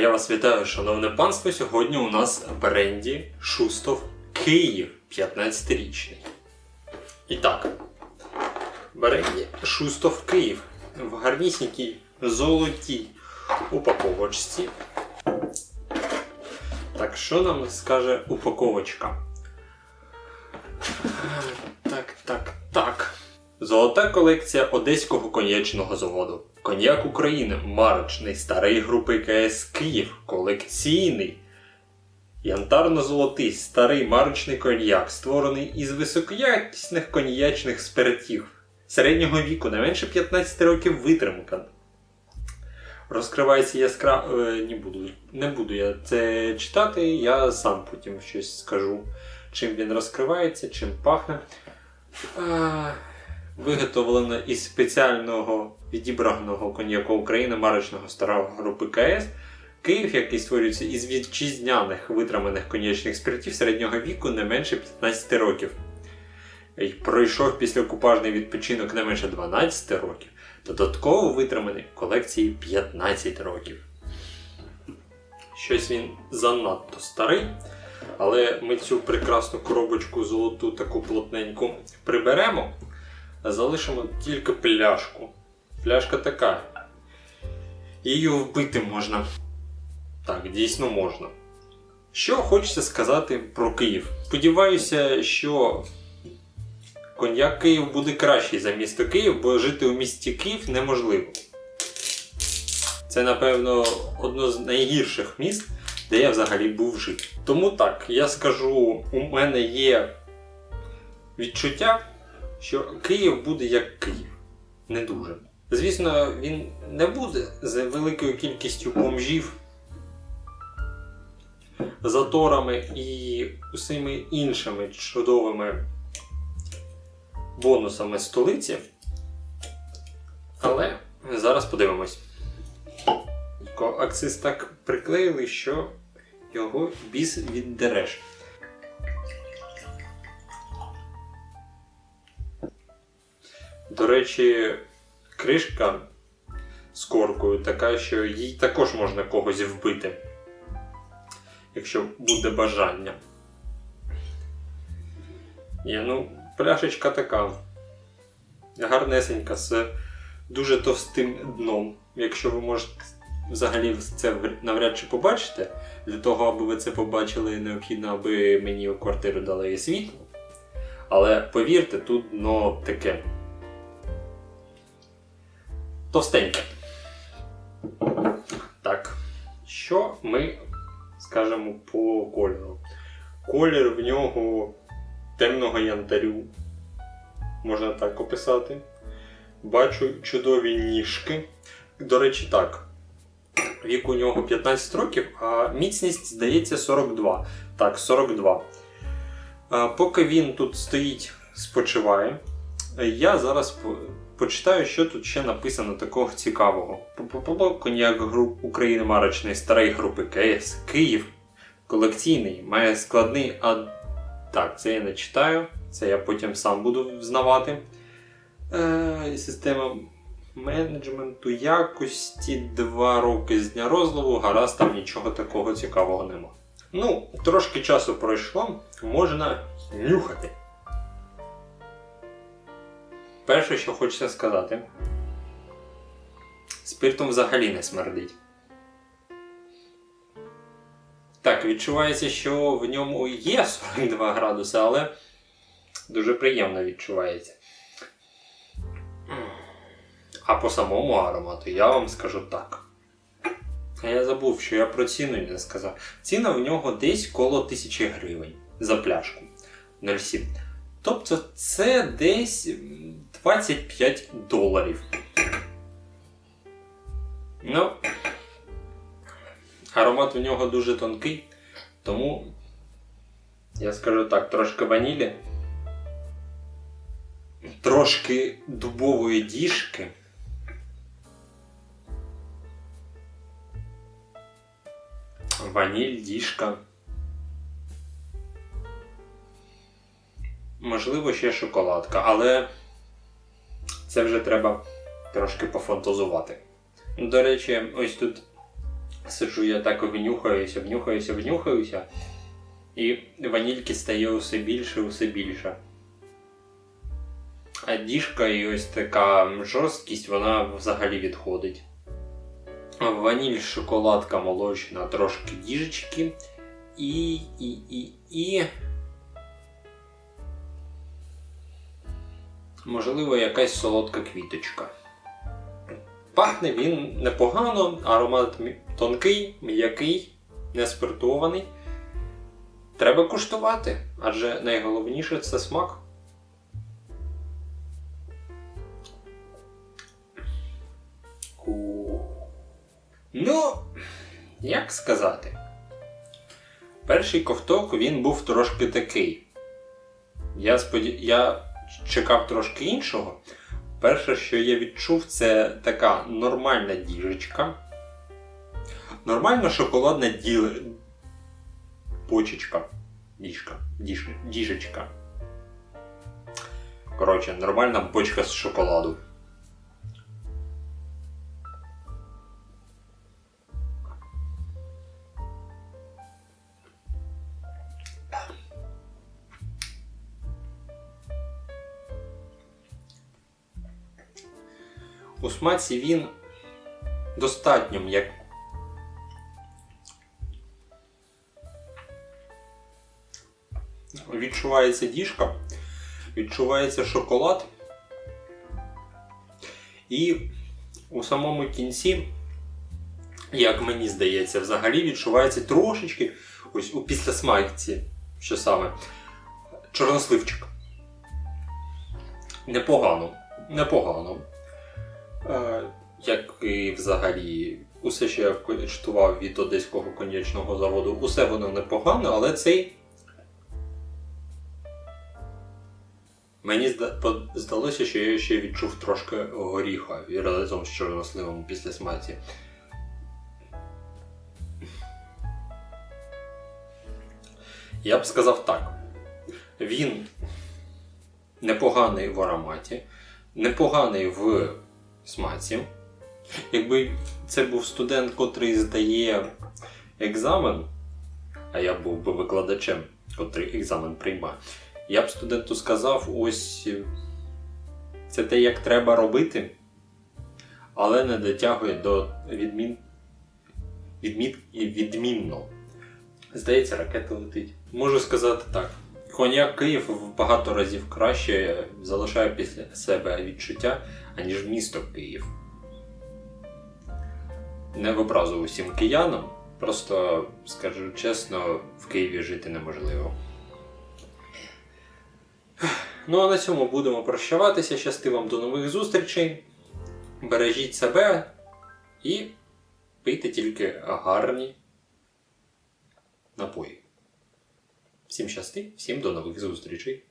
я вас вітаю, шановне панство. Сьогодні у нас бренді Шустов Київ 15-річний. І так, бренді Шустов Київ в гарнісінькій золотій упаковочці. Так, що нам скаже упаковочка? Золота колекція Одеського коньячного заводу. Коньяк України марочний старий групи КС Київ. Колекційний. Янтарно-золотий старий марочний коньяк, створений із високоякісних коньячних спиртів. Середнього віку не менше 15 років витримка. Розкривається яскраво. Не буду, не буду я це читати, я сам потім щось скажу, чим він розкривається, чим пахне. А, Виготовлено із спеціального відібраного коньяку України марочного старого групи КС. Київ, який створюється із вітчизняних витриманих коньячних спиртів середнього віку не менше 15 років. І пройшов післяокупажний відпочинок не менше 12 років. Додатково витриманий в колекції 15 років. Щось він занадто старий. Але ми цю прекрасну коробочку золоту таку плотненьку приберемо. Залишимо тільки пляшку. Пляшка така. Її вбити можна. Так, дійсно можна. Що хочеться сказати про Київ? Сподіваюся, що коньяк Київ буде кращий за місто Київ, бо жити у місті Київ неможливо. Це, напевно, одно з найгірших міст, де я взагалі був жити. Тому так, я скажу, у мене є відчуття, що Київ буде як Київ. Не дуже. Звісно, він не буде з великою кількістю бомжів, заторами і усіми іншими чудовими бонусами столиці. Але зараз подивимось. Акциз так приклеїли, що його біс віддереш. До речі, кришка з коркою така, що їй також можна когось вбити, якщо буде бажання. Є, ну, пляшечка така. Гарнесенька з дуже товстим дном. Якщо ви можете взагалі це навряд чи побачите, для того, аби ви це побачили, необхідно, аби мені в квартиру дали світло. Але повірте, тут дно таке товстеньке. Так, що ми скажемо по кольору? Колір в нього темного янтарю, можна так описати. Бачу чудові ніжки. До речі, так. Вік у нього 15 років, а міцність, здається, 42. Так, 42. Поки він тут стоїть, спочиває, я зараз почитаю, що тут ще написано такого цікавого. Попало коньяк груп України марочний старої групи КС Київ. Колекційний, має складний. А так, це я не читаю, це я потім сам буду взнавати. Е, Система менеджменту якості 2 роки з дня розливу, гаразд, там нічого такого цікавого нема. Ну, трошки часу пройшло, можна нюхати. Перше, що хочеться сказати, спиртом взагалі не смердить. Так, відчувається, що в ньому є 42 градуси, але дуже приємно відчувається. А по самому аромату я вам скажу так. А я забув, що я про ціну не сказав. Ціна в нього десь коло 1000 гривень за пляшку 0,7. Тобто це десь 25 доларів. Ну, аромат у нього дуже тонкий, тому я скажу так, трошки ванілі, трошки дубової діжки. Ваніль, діжка. Можливо, ще шоколадка, але це вже треба трошки пофантазувати. До речі, ось тут Сиджу я так внюхаюся, внюхаюся, внюхаюся. І ванільки стає усе більше, усе більше. А діжка і ось така жорсткість, вона взагалі відходить. Ваніль, шоколадка молочна, трошки діжечки. І. і. і. і. Можливо, якась солодка квіточка. Пахне він непогано, аромат тонкий, м'який, не спиртований. Треба куштувати, адже найголовніше це смак. Ну, як сказати? Перший ковток він був трошки такий. Я, споді... я чекав трошки іншого. Перше, що я відчув, це така нормальна діжечка. Нормальна шоколадна діл... почечка. Діжка. Діж... Діжечка. Коротше, нормальна бочка з шоколаду. У смаці він достатньо як. Відчувається діжка, відчувається шоколад. І у самому кінці, як мені здається, взагалі відчувається трошечки ось у післясмакці, що саме, чорносливчик. Непогано. Непогано. Е, Як і взагалі, усе, що я коштував від одеського коньячного заводу, усе воно непогано, але цей. Мені здалося, що я ще відчув трошки горіха і разом з чорносливом після смаці. Я б сказав так. Він непоганий в ароматі, непоганий в смаці. Якби це був студент, котрий здає екзамен, а я був би викладачем, котрий екзамен приймає, я б студенту сказав: ось е, це те, як треба робити, але не дотягує до відмін... відмін... відмінно. Здається, ракета летить. Можу сказати так. Коньяк Київ в багато разів краще залишає після себе відчуття, аніж місто Київ. Не в образу усім киянам, просто скажу чесно, в Києві жити неможливо. Ну а на цьому будемо прощаватися. Щасти вам до нових зустрічей. Бережіть себе і пийте тільки гарні напої. Всім щасти, всім до нових зустрічей!